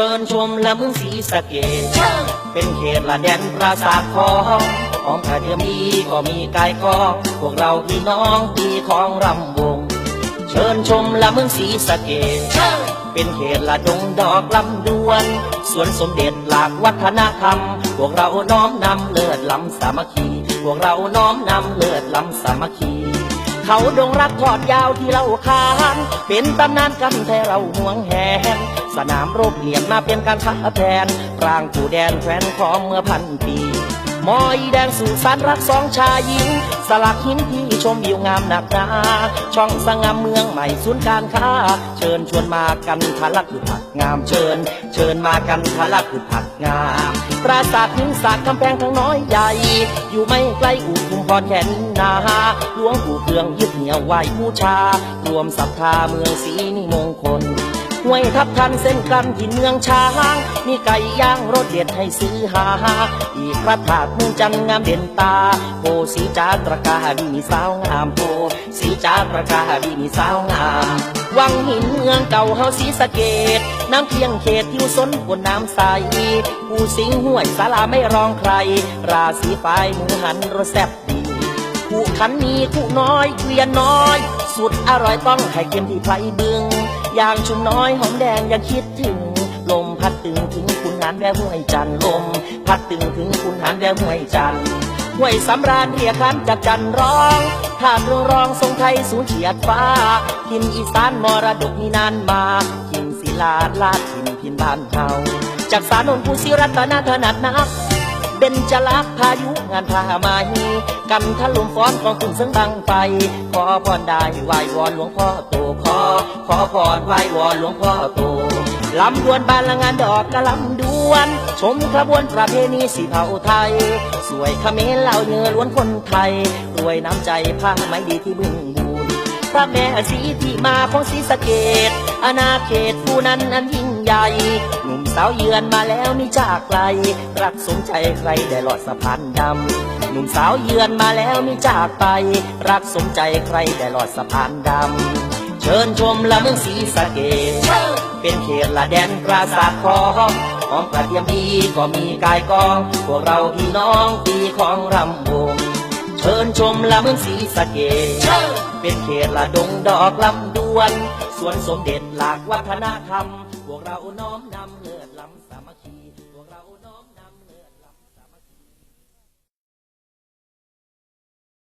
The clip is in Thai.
ชิญชมละเมืองศรีสะเกดเป็นเขตละแดนปราสาททองของกระเทียมดีก็มีกายกองพวกเราพี่น้องตีของรำวง เชิญชมละเมืองศรีสะเกดเป็นเขตละดงดอกลำดวน สวนสมเด็จหลากวัฒนธรรม พวกเราน้อมนำเลิศล้ำสามัคคี พวกเราน้อมนำเลิศล้ำสามัคคี เขาดงรักทอดยาวที่เราคานเป็นตำนานกันแต่เราห่วงแหนสนามรบเหลี่ยมมาเป็นการท้าแทนปรางผู้แดนแคว้นของเมื่อพันปีมอยแดงสู่สารรักสองชายหญิง สลักหินที่ชมวิวงามหนักหนาช่องสงามเมืองใหม่ศูนย์การค้า เชิญชวนมากันทะลักคือผักงามเชิญ เชิญมากันทะลักคือผักงาม ปราสาทหินสากกำแพงทั้งน้อยใหญ่ อยู่ไม่ไกลอุทุมพรแค่นี้นาหลวงปู่เครื่องยึดเหนี่ยวไหวบูชา รวมศรัทธาเมืองศรีนิมงคลห้วยทับทันเส้นกันที่เมืองช้าง มีไก่ย่างรสเด็ดให้ซื้อหา อีกพระธาตุเมืองจันงามเด่นตาโพสีจาตรกาดีมีสาวงามโพสีจาตรกาดีมีสาวงาม วังหินเมืองเก่าเฮาสีสะเกต น้ำเพียงเขตทิวสนบนน้ำใสผู้สิงห้วยสาลาไม่รองใคร ราศีปลายหมูหันรสแซ่บดีคู่ขันมีคู่น้อยเกวียนน้อย สุดอร่อยต้องไข่เค็มที่ไพรบึงอย่างชุมน้อยหอมแดงยังคิดถึง ลมพัดตึงถึงคุณหานแววห้วยจันลม พัดตึงถึงคุณหานแววห้วยจันห้วยสำราญเรียกขันจากจันร้องทานเรืองรองทรงไทยสูญเฉียดฟ้าทินอีสานมรดกนี่นานมาทิน ลาลาดทินพินบ้านเฮาจากสารนนผู้ศิรัตนาถนัดนักเบญจลักษ์พายุงานพามาฮีกันทะลุมฟ้อนของคุณเซึ่งบังไฟขอพรได้ไหววอนหลวงพ่อโตขอ ขอพรไหววอนหลวงพ่อโตลำดวนบานละงานดอกกะลำดวน ชมขบวนประเพณีสีเผาไทย สวยเขมรเหล่าเนื้อล้วนคนไทยรวยน้ำใจผ้าไม่ดีที่บึง รพระแม่สีที่มาของศรีสะเกดอาณาเขตผู้นั้นอันยิ่งใหญ่หนุ่มสาวเยือนมาแล้วมีจากไกล รักสมใจใครได้หลอดสะพานดำหนุ่มสาวเยือนมาแล้วมีจากไป รักสมใจใครได้หลอดสะพานดำเชิญชมละเมืองศรีสะเกดเป็นเขตละแดนปราสาททองของกระเทียมดีก็มีกายกอง พวกเราพี่น้องตีของรำวงเชิญชมละเมืองศรีสะเกด เป็นเขตละดงดอกลำดวนส่วนสมเด็จหลักวัฒนธรรม พวกเราน้อมนำเลิดล้ำสามัคคี พวกเรา